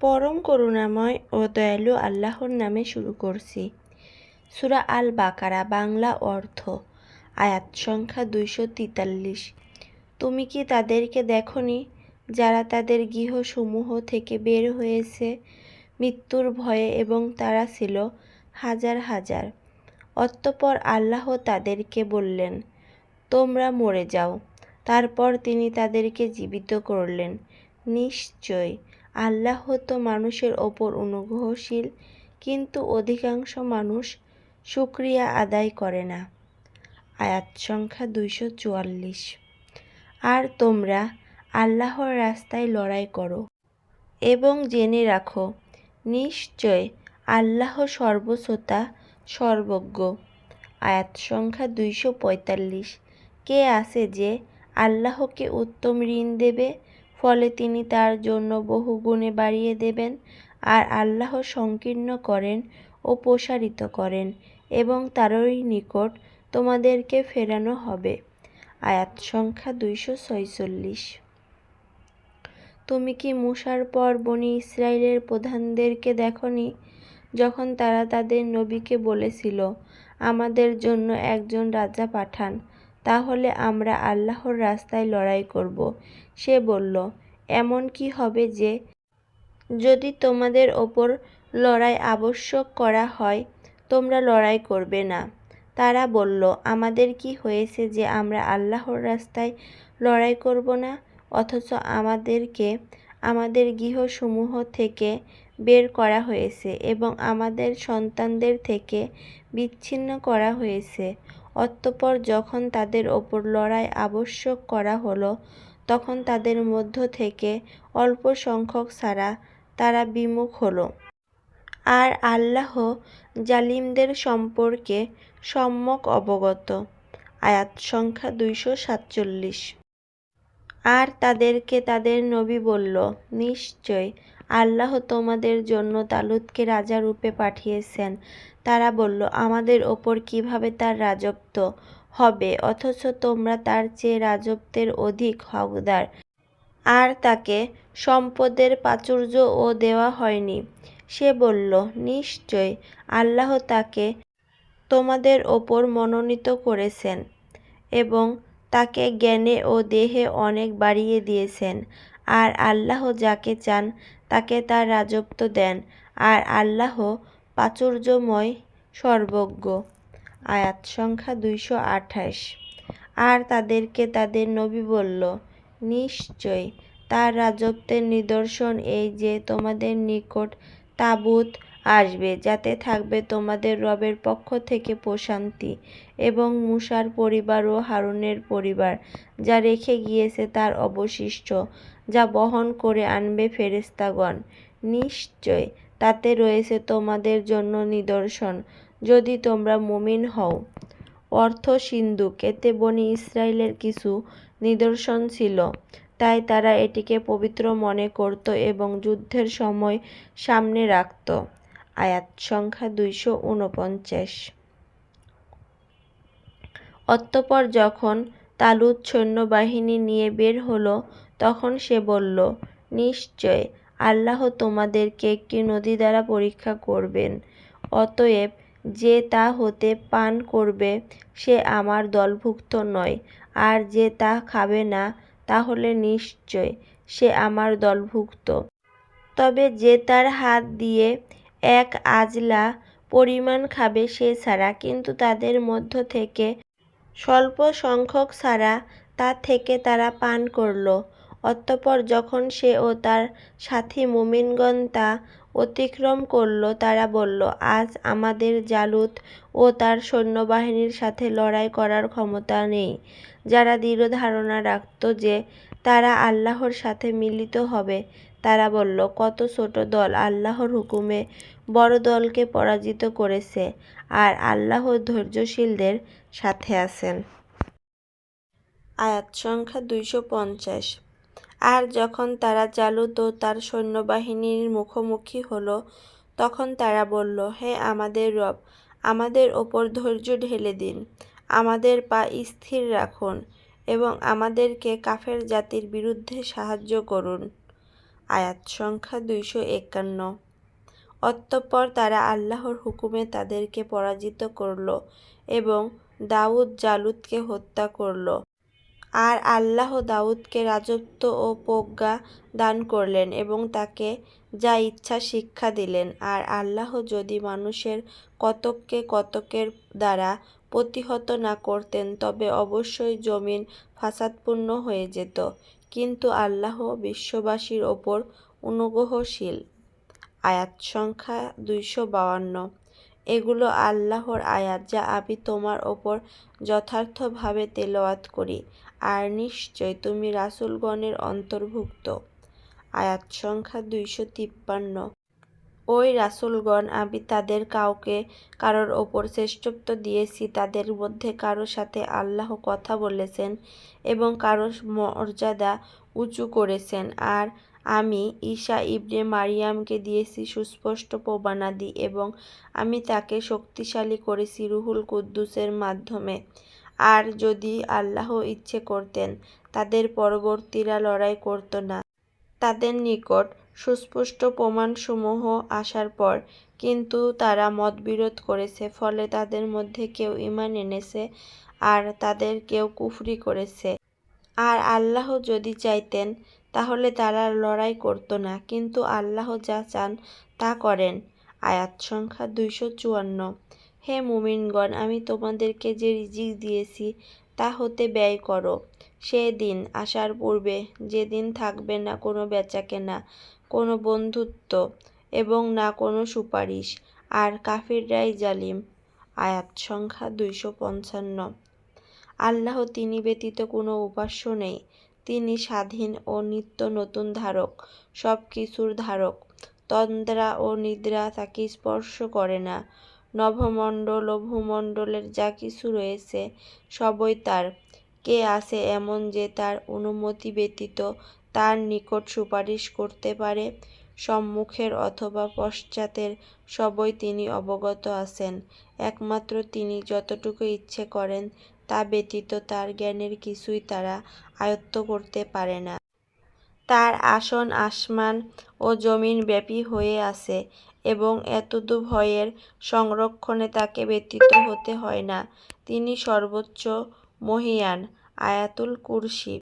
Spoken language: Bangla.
পরম করুণাময় ও দয়ালু আল্লাহর নামে শুরু করছি। সূরা আল বাকারা বাংলা অর্থ, আয়াত সংখ্যা দুইশো তেতাল্লিশ। তুমি কি তাদেরকে দেখনি যারা তাদের গৃহসমূহ থেকে বের হয়েছে? মৃত্যুর ভয়ে এবং তারা ছিল হাজার হাজার। অতঃপর আল্লাহ তাদেরকে বললেন, তোমরা মরে যাও। তারপর তিনি তাদেরকে জীবিত করলেন। নিশ্চয় আল্লাহ তো মানুষের ওপর অনুগ্রহশীল, কিন্তু অধিকাংশ মানুষ শুক্রিয়া আদায় করে না। আয়াত সংখ্যা দুইশো চুয়াল্লিশ। আর তোমরা আল্লাহর রাস্তায় লড়াই করো এবং জেনে রাখো, নিশ্চয় আল্লাহ সর্বশ্রোতা সর্বজ্ঞ। আয়াত সংখ্যা দুইশো পঁয়তাল্লিশ। কে আছে যে আল্লাহকে উত্তম ঋণ দেবে ফলে তিনি তার জন্য বহু গুণে বাড়িয়ে দেবেন আর আল্লাহ সংকীর্ণ করেন ও প্রসারিত করেন এবং তারই নিকট তোমাদেরকে ফেরানো হবে। আয়াত সংখ্যা দুইশো ছয়চল্লিশ। তুমি কি মুসার পর বনি ইসরায়েলের প্রধানদেরকে দেখনি? যখন তারা তাদের নবীকে বলেছিল, আমাদের জন্য একজন রাজা পাঠান তাহলে আমরা আল্লাহর রাস্তায় লড়াই করব। সে বলল, এমন কি হবে যে, যদি তোমাদের ওপর লড়াই আবশ্যক করা হয়, তোমরা লড়াই করবে না। তারা বলল, আমাদের কি হয়েছে যে আমরা আল্লাহর রাস্তায় লড়াই করব না, অথচ আমাদেরকে, আমাদের গৃহসমূহ থেকে বের করা হয়েছে এবং আমাদের সন্তানদের থেকে বিচ্ছিন্ন করা হয়েছে। অতঃপর যখন তাদের ওপর লড়াই আবশ্যক করা হলো, তখন তাদের মধ্য থেকে অল্প সংখ্যক ছাড়া তারা বিমুখ হলো। আর আল্লাহ জালিমদের সম্পর্কে সম্যক অবগত। আয়াত সংখ্যা দুইশো সাতচল্লিশ। আর তাদেরকে তাদের নবী বলল, নিশ্চয় আল্লাহ তোমাদের জন্য তালুতকে রাজা রূপে পাঠিয়েছেন। তারা বলল, আমাদের ওপর কীভাবে তার রাজত্ব হবে? অথচ তোমরা তার চেয়ে রাজত্বের অধিক হকদার। আর তাকে সম্পদের প্রাচুর্যও দেওয়া হয়নি। সে বলল, নিশ্চয় আল্লাহ তাকে তোমাদের ওপর মনোনীত করেছেন এবং তাকে জ্ঞানে ও দেহে অনেক বাড়িয়ে দিয়েছেন। আর আল্লাহ যাকে চান তাকে তার রাজত্ব দেন আর আল্লাহ প্রাচুর্যময় সর্বজ্ঞ। আয়াত সংখ্যা দুইশো আঠাশ। আর তাদেরকে তাদের নবী বলল, নিশ্চয় তার রাজত্বের নিদর্শন এই যে তোমাদের নিকট তাবুত আসবে, যাতে থাকবে তোমাদের রবের পক্ষ থেকে প্রশান্তি এবং মুসার পরিবার ও হারুনের পরিবার, যা রেখে গিয়েছে তার অবশিষ্ট, যা বহন করে আনবে ফেরেস্তাগণ নিশ্চয় তাতে রয়েছে তোমাদের জন্য নিদর্শন, যদি তোমরা মুমিন হও। অর্থ সিন্ধুক, এতে বনি ইসরায়েলের কিছু নিদর্শন ছিল, তাই তারা এটিকে পবিত্র মনে করত এবং যুদ্ধের সময় সামনে রাখত। আয়াত সংখ্যা দুইশো উনপঞ্চাশ। অতঃপর যখন তালুত সৈন্যবাহিনী নিয়ে বের হলো, তখন সে বলল, নিশ্চয় আল্লাহ তোমাদেরকে একটি নদী দ্বারা পরীক্ষা করবেন। অতএব যে তা হতে পান করবে, সে আমার দলভুক্ত নয়। আর যে তা খাবে না, তাহলে নিশ্চয় সে আমার দলভুক্ত। তবে যে তার হাত দিয়ে এক আজলা পরিমাণ খাবে সে ছাড়া, কিন্তু তাদের মধ্য থেকে স্বল্প সংখ্যক ছাড়া তা থেকে তারা পান করল। অতঃপর যখন সে ও তার সাথী মুমিনগণ তা অতিক্রম করল, তারা বলল, আজ আমাদের জালুত ও তার সৈন্যবাহিনীর সাথে লড়াই করার ক্ষমতা নেই। যারা দৃঢ় ধারণা রাখত যে তারা আল্লাহর সাথে মিলিত হবে তারা বলল, কত ছোট দল আল্লাহর হুকুমে বড় দলকে পরাজিত করেছে আর আল্লাহ ধৈর্যশীলদের সাথে আছেন। আয়াত সংখ্যা দুইশো পঞ্চাশ। আর যখন তারা জালুত ও তার সৈন্যবাহিনীর মুখোমুখি হলো, তখন তারা বলল, হে আমাদের রব, আমাদের ওপর ধৈর্য ঢেলে দিন, আমাদের পা স্থির রাখুন এবং আমাদেরকে কাফের জাতির বিরুদ্ধে সাহায্য করুন। আয়াত সংখ্যা দুইশো একান্ন। অতঃপর তারা আল্লাহর হুকুমে তাদেরকে পরাজিত করল এবং দাউদ জালুদকে হত্যা করল। আর আল্লাহ দাউদকে রাজত্ব ও প্রজ্ঞা দান করলেন এবং তাকে যা ইচ্ছা শিক্ষা দিলেন। আর আল্লাহ যদি মানুষের কতককে কতকের দ্বারা প্রতিহত না করতেন, তবে অবশ্যই জমিন ফাসাদপূর্ণ হয়ে যেত। কিন্তু আল্লাহ বিশ্ববাসীর ওপর অনুগ্রহশীল। আয়াত সংখ্যা দুইশো বাউান্ন এগুলো আল্লাহর আয়াত যা আমি তোমার ওপর যথার্থভাবে তেলাওয়াত করি, আর নিশ্চয় তুমি রাসুলগণের অন্তর্ভুক্ত। আয়াত সংখ্যা দুইশো তিপ্পান্ন। ওই রাসূলগণ আমি তাদের কাউকে, কারোর ওপর শ্রেষ্ঠত্ব দিয়েছি, তাদের মধ্যে কারও সাথে আল্লাহ কথা বলেছেন এবং কারও মর্যাদা উঁচু করেছেন। আর আমি ঈশা ইবনে মারিয়ামকে দিয়েছি সুস্পষ্ট প্রমাণাদি এবং আমি তাকে শক্তিশালী করেছি রুহুল কুদ্দুসের মাধ্যমে। আর যদি আল্লাহ ইচ্ছে করতেন, তাদের পরবর্তীরা লড়াই করত না। তাদের নিকট সুস্পষ্ট প্রমাণসমূহ আসার পর কিন্তু তারা মতবিরোধ করেছে, ফলে তাদের মধ্যে কেউ ইমান এনেছে আর তাদের কেউ কুফরি করেছে। আর আল্লাহ যদি চাইতেন, তাহলে তারা লড়াই করত না, কিন্তু আল্লাহ যা চান তা করেন। আয়াত সংখ্যা দুইশো চুয়ান্ন। হে মুমিনগণ, আমি তোমাদেরকে যে রিজিক দিয়েছি তা হতে ব্যয় করো। সে দিন আসার পূর্বে, যেদিন থাকবে না কোনো বেচাকেনা কোনো বন্ধুত্ব এবং না কোনো সুপারিশ। আর কাফিররাই জালিম। আয়াত সংখ্যা দুইশো পঞ্চান্ন। আল্লাহ তিনি ব্যতীত কোনো উপাস্য নেই। তিনি স্বাধীন ও নিত্য নতুন ধারক সব কিছুর ধারক। তন্দ্রা ও নিদ্রা তাকে স্পর্শ করে না। নভমণ্ডল ও ভূমণ্ডলের যা কিছু রয়েছে সবই তার। কে আছে এমন যে তার অনুমতি ব্যতীত তার নিকট সুপারিশ করতে পারে। সম্মুখের অথবা পশ্চাতের সবই তিনি অবগত আছেন। একমাত্র তিনি যতটুকু ইচ্ছে করেন তা ব্যতীত তার জ্ঞানের কিছুই তারা আয়ত্ত করতে পারে না। তার আসন, আসমান ও জমিন ব্যাপী হয়ে আছে এবং এতদু ভয়ের সংরক্ষণে তাকে ব্যতীত হতে হয় না। তিনি সর্বোচ্চ মহিয়ান, আয়াতুল কুরসি